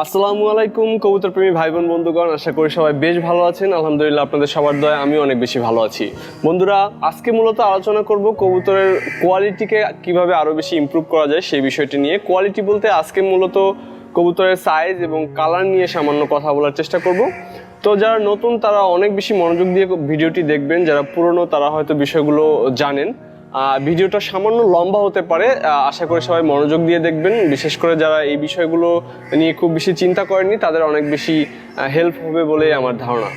আসসালামু আলাইকুম কবুতর প্রেমী ভাই বোন বন্ধুগণ। আশা করি সবাই বেশ ভালো আছেন। আলহামদুলিল্লাহ, আপনাদের সবার দয়া আমি অনেক বেশি ভালো আছি। বন্ধুরা, আজকে মূলত আলোচনা করব কবুতরের কোয়ালিটিকে কীভাবে আরও বেশি ইমপ্রুভ করা যায় সেই বিষয়টি নিয়ে। কোয়ালিটি বলতে আজকে মূলত কবুতরের সাইজ এবং কালার নিয়ে সামান্য কথা বলার চেষ্টা করব। তো যারা নতুন, তারা অনেক বেশি মনোযোগ দিয়ে ভিডিওটি দেখবেন। যারা পুরনো, তারা হয়তো বিষয়গুলো জানেন। ভিডিওটা সামান্য লম্বা হতে পারে আশা করি সবাই মনোযোগ দিয়ে দেখবেন। বিশেষ করে যারা এই বিষয়গুলো নিয়ে খুব বেশি চিন্তা করেনি তাদের অনেক বেশি হেল্প হবে বলে আমার ধারণা।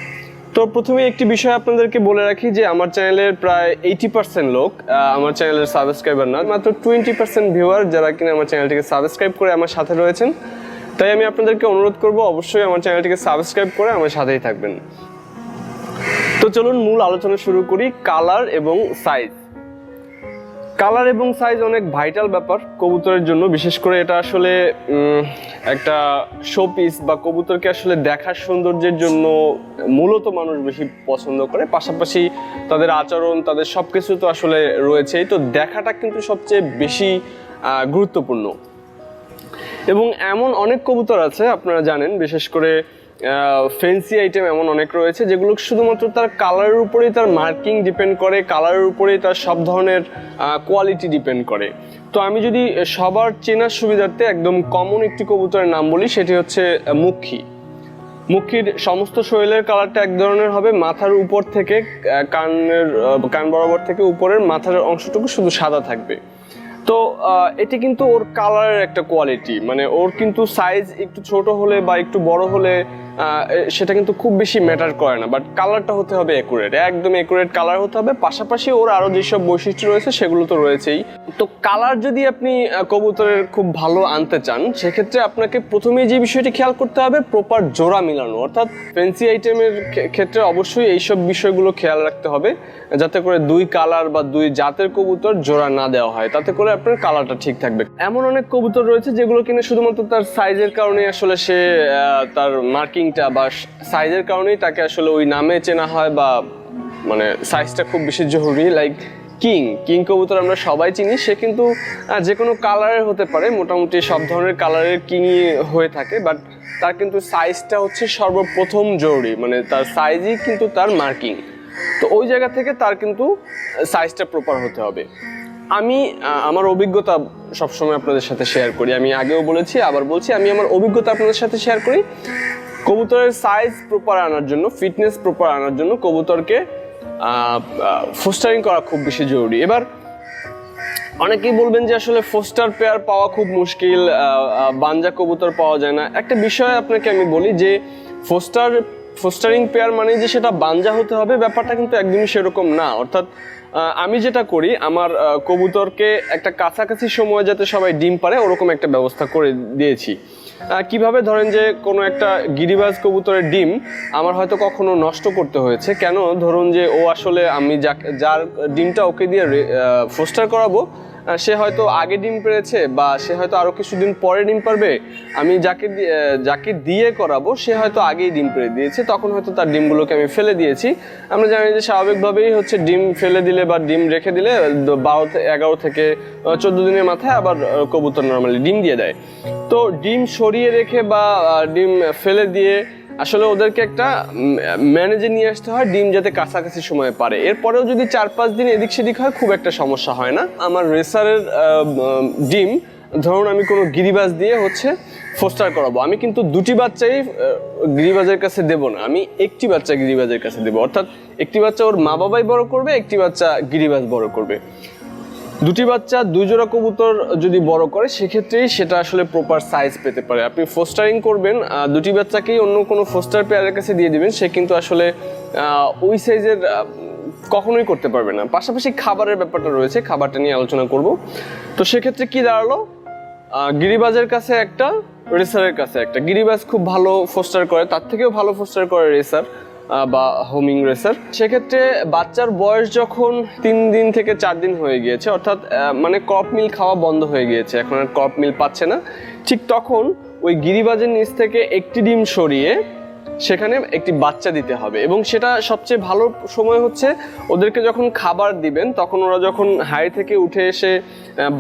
তো প্রথমে একটি বিষয় আপনাদেরকে বলে রাখি যে, আমার চ্যানেলের প্রায় এইটি পার্সেন্ট লোক আমার চ্যানেলের সাবস্ক্রাইবার না, মাত্র টোয়েন্টি পার্সেন্ট ভিউয়ার যারা কিনা আমার চ্যানেলটিকে সাবস্ক্রাইব করে আমার সাথে রয়েছেন। তাই আমি আপনাদেরকে অনুরোধ করব, অবশ্যই আমার চ্যানেলটিকে সাবস্ক্রাইব করে আমার সাথেই থাকবেন। তো চলুন মূল আলোচনা শুরু করি কালার এবং সাইজ কালার এবং সাইজ অনেক ভাইটাল ব্যাপার কবুতরের জন্য। বিশেষ করে এটা আসলে একটা শো পিস বা কবুতরকে আসলে দেখার সৌন্দর্যের জন্য মূলত মানুষ বেশি পছন্দ করে। পাশাপাশি তাদের আচরণ, তাদের সব কিছু তো আসলে রয়েছেই। তো দেখাটা কিন্তু সবচেয়ে বেশি গুরুত্বপূর্ণ। এবং এমন অনেক কবুতর আছে, আপনারা জানেন, বিশেষ করে ফেন্সি আইটেম এমন অনেক রয়েছে যেগুলো শুধুমাত্র তার কালারের উপরেই তার মার্কিং ডিপেন্ড করে কালারের উপরেই তার সব ধরনের কোয়ালিটি ডিপেন্ড করে। তো আমি যদি সবার চেনার সুবিধার্থে একদম কমন একটি কবুতরের নাম বলি, সেটি হচ্ছে মুখী। মুখির সমস্ত শরীরের কালারটা এক ধরনের হবে, মাথার উপর থেকে কানের কান বরাবর থেকে উপরের মাথার অংশটুকু শুধু সাদা থাকবে। তো এটি কিন্তু ওর কালারের একটা কোয়ালিটি মানে ওর কিন্তু সাইজ একটু ছোট হলে বা একটু বড় হলে সেটা কিন্তু খুব বেশি ম্যাটার করে না বাট কালারটা হতে হবে একুরেট একদম একুরেট কালার হতে হবে, পাশাপাশি ওর আরও যেসব বৈশিষ্ট্য রয়েছে সেগুলো তো রয়েছেই। তো কালার যদি আপনি কবুতরের খুব ভালো আনতে চান, সেক্ষেত্রে আপনাকে প্রথমে যে বিষয়টি খেয়াল করতে হবে প্রপার জোড়া মিলানো, অর্থাৎ ফেন্সি আইটেমের ক্ষেত্রে অবশ্যই এইসব বিষয়গুলো খেয়াল রাখতে হবে, যাতে করে দুই কালার বা দুই জাতের কবুতর জোড়া না দেওয়া হয়, তাতে করে আপনার কালারটা ঠিক থাকবে। এমন অনেক কবুতর রয়েছে যেগুলো কিনা শুধুমাত্র তার সাইজের কারণে আসলে সে তার মার্কিংটা বা সাইজের কারণেই তাকে আসলে ওই নামে চেনা হয় বা মানে সাইজটা খুব বেশি জরুরি। লাইক কিং কিং কবুতর আমরা সবাই চিনি। সে কিন্তু যে কোনো কালারের হতে পারে। মোটামুটি সব ধরনের কালারের কিংই হয়ে থাকে। বাট তার কিন্তু সাইজটা হচ্ছে সর্বপ্রথম জরুরি। মানে তার সাইজই কিন্তু তার মার্কিং তো ওই জায়গা থেকে তার কিন্তু সাইজটা প্রপার হতে হবে। আমি আমার অভিজ্ঞতা সবসময় আপনাদের সাথে শেয়ার করি। আমি আগেও বলেছি, আবার বলছি, আমি আমার অভিজ্ঞতা আপনাদের সাথে শেয়ার করি। কবুতরের সাইজ প্রপার আনার জন্য ফিটনেস প্রপার আনার জন্য কবুতরকে ফোস্টারিং করা খুব বেশি জরুরি। এবার, অনেকেই বলবেন যে আসলে ফোস্টার পেয়ার পাওয়া খুব মুশকিল বাঞ্জা কবুতর পাওয়া যায় না। একটা বিষয় আপনাকে আমি বলি যে ফোস্টার ফোস্টারিং পেয়ার মানে যে সেটা বাঞ্জা হতে হবে, ব্যাপারটা কিন্তু একদমই সেরকম না। অর্থাৎ আমি যেটা করি, আমার কবুতরকে একটা কাছাকাছি সময় যাতে সবাই ডিম পারে ওরকম একটা ব্যবস্থা করে দিয়েছি। কীভাবে ধরেন যে কোনো একটা গিরিবাজ কবুতরের ডিম আমার হয়তো কখনো নষ্ট করতে হয়েছে? কেন? ধরুন যে ও আসলে আমি যা যার ডিমটা ওকে দিয়ে ফোস্টার করাবো সে হয়তো আগে ডিম পেরেছে বা সে হয়তো আরও কিছুদিন পরে ডিম পারবে। আমি যাকে যাকে দিয়ে করাবো, সে হয়তো আগেই ডিম পেরে দিয়েছে। তখন হয়তো তার ডিমগুলোকে আমি ফেলে দিয়েছি। আমরা জানি যে স্বাভাবিকভাবেই হচ্ছে ডিম ফেলে দিলে বা ডিম রেখে দিলে বারো এগারো থেকে চোদ্দ দিনের মাথায় আবার কবুতর নর্মালি ডিম দিয়ে দেয়। তো ডিম সরিয়ে রেখে বা ডিম ফেলে দিয়ে আসলে ওদেরকে একটা ম্যানেজে নিয়ে আসতে হয় ডিম যাতে কাছাকাছি সময়ে পারে। এরপরেও যদি চার পাঁচ দিন এদিক সেদিক হয়, খুব একটা সমস্যা হয় না। আমার রেসারের ডিম, ধরুন আমি কোনো গিরিবাজ দিয়ে হচ্ছে ফোস্টার করাবো। আমি কিন্তু দুটি বাচ্চাই গিরিবাজের কাছে দেব না। আমি একটি বাচ্চা গিরিবাজের কাছে দেবো। অর্থাৎ একটি বাচ্চা ওর মা বাবাই বড় করবে, একটি বাচ্চা গিরিবাজ বড় করবে। দুটি বাচ্চা, দুই জোড়া কবুতর যদি বড় করে সেক্ষেত্রেই সেটা আসলে প্রপার সাইজ পেতে পারে। আপনি ফোস্টারিং করবেন দুটি বাচ্চাকেই অন্য কোনো ফোস্টার পেয়ারের কাছে দিয়ে দিবেন, সে কিন্তু আসলে ওই সাইজের কখনোই করতে পারবে না। পাশাপাশি খাবারের ব্যাপারটা রয়েছে, খাবারটা নিয়ে আলোচনা করব। তো সেক্ষেত্রে কি দাঁড়াল? গিরিবাজের কাছে একটা, রেসারের কাছে একটা। গিরিবাজ খুব ভালো ফোস্টার করে, তার থেকেও ভালো ফোস্টার করে রেসার। বা হোমিং রেসার সেক্ষেত্রে বাচ্চার বয়স যখন তিন দিন থেকে চার দিন হয়ে গিয়েছে, অর্থাৎ মানে ক্রপ মিল খাওয়া বন্ধ হয়ে গিয়েছে, এখন আর ক্রপ মিল পাচ্ছে না। ঠিক তখন ওই গিরিবাজের নিচ থেকে একটি ডিম সরিয়ে সেখানে একটি বাচ্চা দিতে হবে। এবং সেটা সবচেয়ে ভালো সময় হচ্ছে ওদেরকে যখন খাবার দিবেন, তখন ওরা যখন হাই থেকে উঠে এসে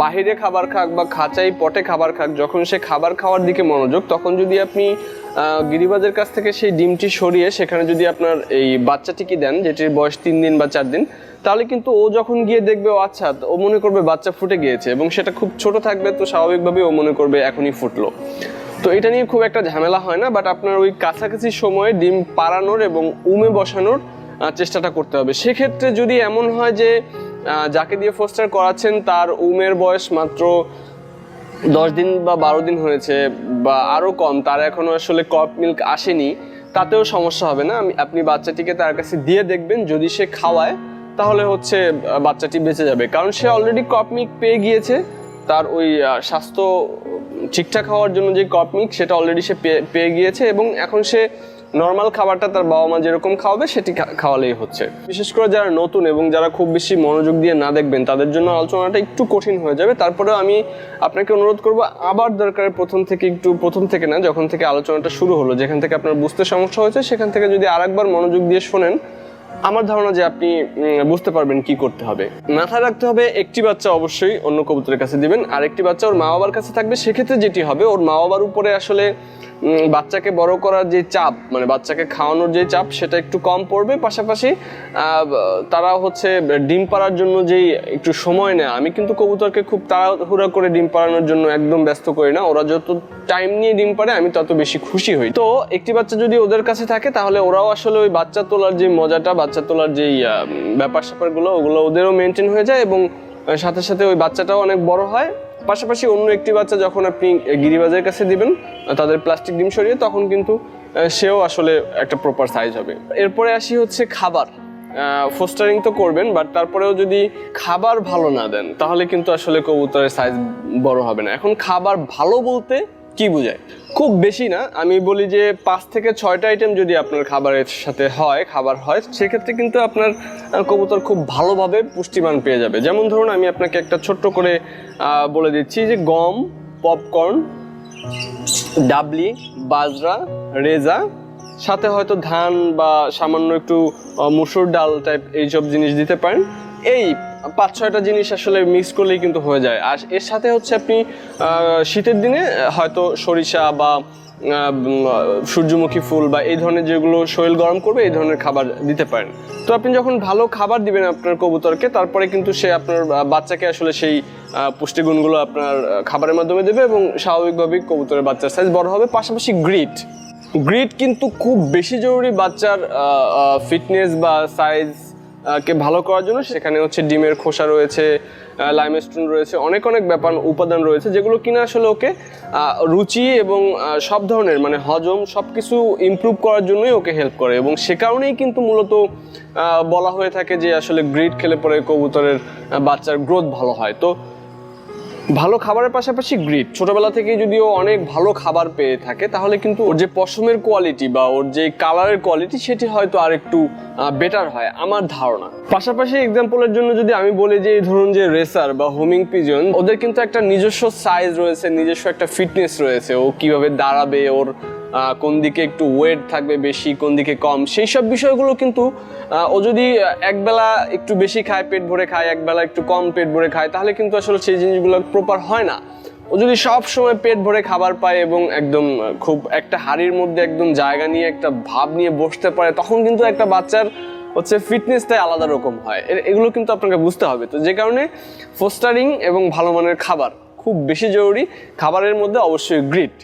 বাহিরে খাবার খাক বা খাঁচাই পটে খাবার খাক, যখন সে খাবার খাওয়ার দিকে মনোযোগ, তখন যদি আপনি গিরিবাজের কাছ থেকে সেই ডিমটি সরিয়ে সেখানে যদি আপনার এই বাচ্চাটিকে দেন, যেটির বয়স তিন দিন বা চার দিন, তাহলে কিন্তু ও যখন গিয়ে দেখবে, ও আচ্ছা ও মনে করবে বাচ্চা ফুটে গিয়েছে এবং সেটা খুব ছোট থাকবে, তো স্বাভাবিকভাবেই ও মনে করবে এখনই ফুটলো। তো এটা নিয়ে খুব একটা ঝামেলা হয় না বাট আপনার ওই কাছাকাছি সময়ে ডিম পাড়ানোর এবং উমে বসানোর চেষ্টাটা করতে হবে। সেক্ষেত্রে যদি এমন হয় যে যাকে দিয়ে ফোস্টার করাচ্ছেন তার উমের বয়স মাত্র দশ দিন বা বারো দিন হয়েছে বা আরও কম, তার এখনও আসলে কপ মিল্ক আসেনি, তাতেও সমস্যা হবে না। আমি, আপনি বাচ্চাটিকে তার কাছে দিয়ে দেখবেন, যদি সে খাওয়ায়, তাহলে হচ্ছে বাচ্চাটি বেঁচে যাবে। কারণ সে অলরেডি কপ মিল্ক পেয়ে গিয়েছে তার ওই স্বাস্থ্য ঠিকঠাক হওয়ার জন্য যে কপ সেটা অলরেডি সে পেয়ে- গিয়েছে এবং এখন সে নর্মাল খাবারটা তার বাবা মা যেরকম খাওয়াবে, সেটি খাওয়ালেই হচ্ছে। বিশেষ করে যারা নতুন এবং যারা খুব বেশি মনোযোগ দিয়ে না দেখবেন, তাদের জন্য আলোচনাটা একটু কঠিন হয়ে যাবে। তারপরেও আমি আপনাকে অনুরোধ করব, আবার দরকার প্রথম থেকে একটু, প্রথম থেকে না, যখন থেকে আলোচনাটা শুরু হলো, যেখান থেকে আপনার বুঝতে সমস্যা হয়েছে, সেখান থেকে যদি আরেকবার মনোযোগ দিয়ে শোনেন আমার ধারণা যে আপনি বুঝতে পারবেন কি করতে হবে। মাথায় রাখতে হবে, একটি বাচ্চা অবশ্যই অন্য কবুতরের কাছে দিবেন আর একটি বাচ্চা ওর মা বাবার কাছে থাকবে, সেক্ষেত্রে যেটি হবে, ওর মা বাবার উপরে আসলে বাচ্চাকে বড় করার যে চাপ মানে বাচ্চাকে খাওয়ানোর যে চাপ, সেটা একটু কম পড়বে। পাশাপাশি তারা হচ্ছে ডিম পাড়ার জন্য যেই একটু সময় নেয়, আমি কিন্তু কবুতরকে খুব তাড়াহুড়া করে ডিম পাড়ানোর জন্য একদম ব্যস্ত করি না। ওরা যত টাইম নিয়ে ডিম পাড়ে, আমি তত বেশি খুশি হই। তো একটি বাচ্চা যদি ওদের কাছে থাকে, তাহলে ওরাও আসলে ওই বাচ্চা তোলার যে মজাটা, বাচ্চা তোলার যেই ব্যাপার স্যাপারগুলো ওগুলো ওদেরও মেনটেন হয়ে যায় এবং সাথে সাথে ওই বাচ্চাটাও অনেক বড় হয়। পাশাপাশি অন্য একটি বাচ্চা যখন আপনি গিরিবাজের কাছে দিবেন তাদের প্লাস্টিক ডিম সরিয়ে, তখন কিন্তু সেও আসলে একটা প্রপার সাইজ হবে। এরপরে আসি হচ্ছে খাবার। ফোস্টারিং তো করবেন বাট তারপরেও যদি খাবার ভালো না দেন, তাহলে কিন্তু আসলে কবুতরের সাইজ বড় হবে না। এখন খাবার ভালো বলতে কি বোঝায়? খুব বেশি না। আমি বলি যে পাঁচ থেকে ছয়টা আইটেম যদি আপনার খাবারের সাথে হয়, খাবার হয়, সেক্ষেত্রে কিন্তু আপনার কবুতর খুব ভালোভাবে পুষ্টিমান পেয়ে যাবে। যেমন ধরুন, আমি আপনাকে একটা ছোট্ট করে বলে দিচ্ছি যে গম পপকর্ন ডাবলি, বাজরা, রেজা, সাথে হয়তো ধান বা সামান্য একটু মুসুর ডাল টাইপ এইসব জিনিস দিতে পারেন। এই পাঁচ ছয়টা জিনিস আসলে মিক্স করলেই কিন্তু হয়ে যায়। আর এর সাথে হচ্ছে আপনি শীতের দিনে হয়তো সরিষা বা সূর্যমুখী ফুল বা এই ধরনের যেগুলো শরীর গরম করবে, এই ধরনের খাবার দিতে পারেন। তো আপনি যখন ভালো খাবার দিবেন আপনার কবুতরকে, তারপরে কিন্তু সে আপনার বাচ্চাকে আসলে সেই পুষ্টিগুণগুলো আপনার খাবারের মাধ্যমে দেবে এবং স্বাভাবিকভাবেই কবুতরের বাচ্চার সাইজ বড় হবে। পাশাপাশি গ্রিট গ্রিট কিন্তু খুব বেশি জরুরি বাচ্চার ফিটনেস বা সাইজ কে ভালো করার জন্য সেখানে হচ্ছে ডিমের খোসা রয়েছে লাইমস্টোন রয়েছে, অনেক অনেক ব্যাপার উপাদান রয়েছে, যেগুলো কিনা আসলে ওকে রুচি এবং সব ধরনের মানে হজম সব কিছু ইম্প্রুভ করার জন্যই ওকে হেল্প করে এবং সে কারণেই কিন্তু মূলত বলা হয়ে থাকে যে আসলে গ্রিড খেলে পরে কবুতরের বাচ্চার গ্রোথ ভালো হয়। তো ভালো খাবারের পাশাপাশি গ্রিট। ছোটবেলা থেকে যদি ও অনেক ভালো খাবার পেয়ে থাকে, তাহলে কিন্তু ওর যে পশমের কোয়ালিটি বা ওর যে কালারের কোয়ালিটি সেটি হয়তো আর একটু বেটার হয়, আমার ধারণা। পাশাপাশি এক্সাম্পলের জন্য যদি আমি বলি যে এই ধরুন যে রেসার বা হোমিং পিজন ওদের কিন্তু একটা নিজস্ব সাইজ রয়েছে, নিজস্ব একটা ফিটনেস রয়েছে, ও কীভাবে দাঁড়াবে, ওর কোন দিকে একটু ওয়েট থাকবে বেশি, কোন দিকে কম, সেই সব বিষয়গুলো কিন্তু ও যদি একবেলা একটু বেশি খায়, পেট ভরে খায়, একবেলা একটু কম পেট ভরে খায়, তাহলে কিন্তু আসলে সেই জিনিসগুলো প্রপার হয় না। ও যদি সব সময় পেট ভরে খাবার পায় এবং একদম খুব একটা হাড়ির মধ্যে একদম জায়গা নিয়ে, একটা ভাব নিয়ে বসতে পারে, তখন কিন্তু একটা বাচ্চার হচ্ছে ফিটনেসটাই আলাদা রকম হয়। এগুলো কিন্তু আপনাকে বুঝতে হবে। তো যে কারণে ফোস্টারিং এবং ভালো মানের খাবার খুব বেশি জরুরি। খাবারের মধ্যে অবশ্যই গ্রিট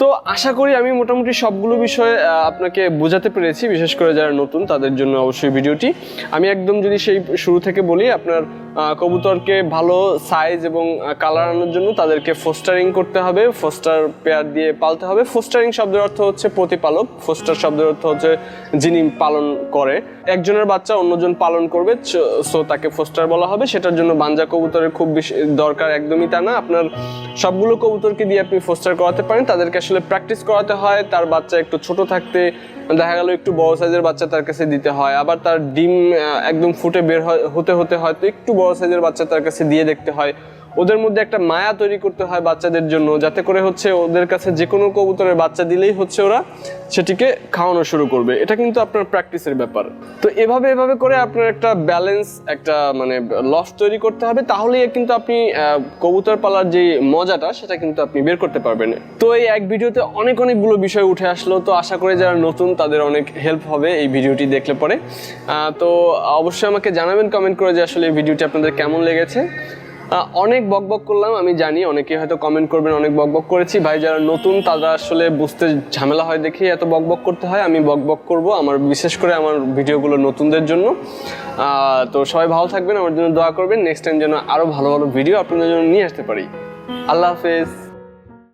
তো আশা করি আমি মোটামুটি সবগুলো বিষয়ে আপনাকে বোঝাতে পেরেছি, বিশেষ করে যারা নতুন, তাদের জন্য অবশ্যই ভিডিওটি। আমি একদম যদি সেই শুরু থেকে বলি, আপনার কবুতরকে ভালো সাইজ এবং কালার আনার জন্য তাদেরকে ফোস্টারিং করতে হবে ফোস্টার পেয়ার দিয়ে পালতে হবে। ফোস্টারিং শব্দের অর্থ হচ্ছে প্রতিপালক ফোস্টার শব্দের অর্থ হচ্ছে যিনি পালন করে। একজনের বাচ্চা অন্যজন পালন করবে সো তাকে ফোস্টার বলা হবে। সেটার জন্য বাঞ্জা কবুতরের খুব বেশি দরকার একদমই তা না। আপনার সবগুলো কবুতরকে দিয়ে আপনি ফোস্টার করাতে পারেন, তাদেরকে আসলে প্র্যাকটিস করাতে হয়, তার বাচ্চা একটু ছোট থাকতে দেখা গেল একটু বড় সাইজের বাচ্চা তার কাছে দিতে হয়, আবার তার ডিম একদম ফুটে বের হতে হতে হয়তো একটু বড় সাইজের বাচ্চা তার কাছে দিয়ে দেখতে হয়। ওদের মধ্যে একটা মায়া তৈরি করতে হয় বাচ্চাদের জন্য, যাতে করে হচ্ছে ওদের কাছে যে কোনো কবুতরের বাচ্চা দিলেই হচ্ছে ওরা সেটিকে খাওয়ানো শুরু করবে। এটা কিন্তু আপনার প্র্যাকটিসের ব্যাপার। তো এভাবে এভাবে করে আপনার একটা ব্যালেন্স একটা মানে লস তৈরি করতে হবে, তাহলেই কিন্তু আপনি কবুতর পালার যে মজাটা, সেটা কিন্তু আপনি বের করতে পারবেন। তো এই এক ভিডিওতে অনেক অনেকগুলো বিষয় উঠে আসলো, তো আশা করি যারা নতুন, তাদের অনেক হেল্প হবে এই ভিডিওটি দেখলে পরে। তো অবশ্যই আমাকে জানাবেন কমেন্ট করে যে আসলে এই ভিডিওটি আপনাদের কেমন লেগেছে। অনেক বকবক করলাম, আমি জানি, অনেকে হয়তো কমেন্ট করবেন, অনেক বকবক করেছি। ভাই, যারা নতুন, তারা আসলে বুঝতে ঝামেলা হয় দেখে এত বকবক করতে হয়, আমি বকবক করব, আমার, বিশেষ করে আমার ভিডিওগুলো নতুনদের জন্য। তো সবাই ভালো থাকবেন, আমার জন্য দোয়া করবেন নেক্সট টাইম যেন আরও ভালো ভালো ভিডিও আপনাদের জন্য নিয়ে আসতে পারি। আল্লাহ হাফেজ।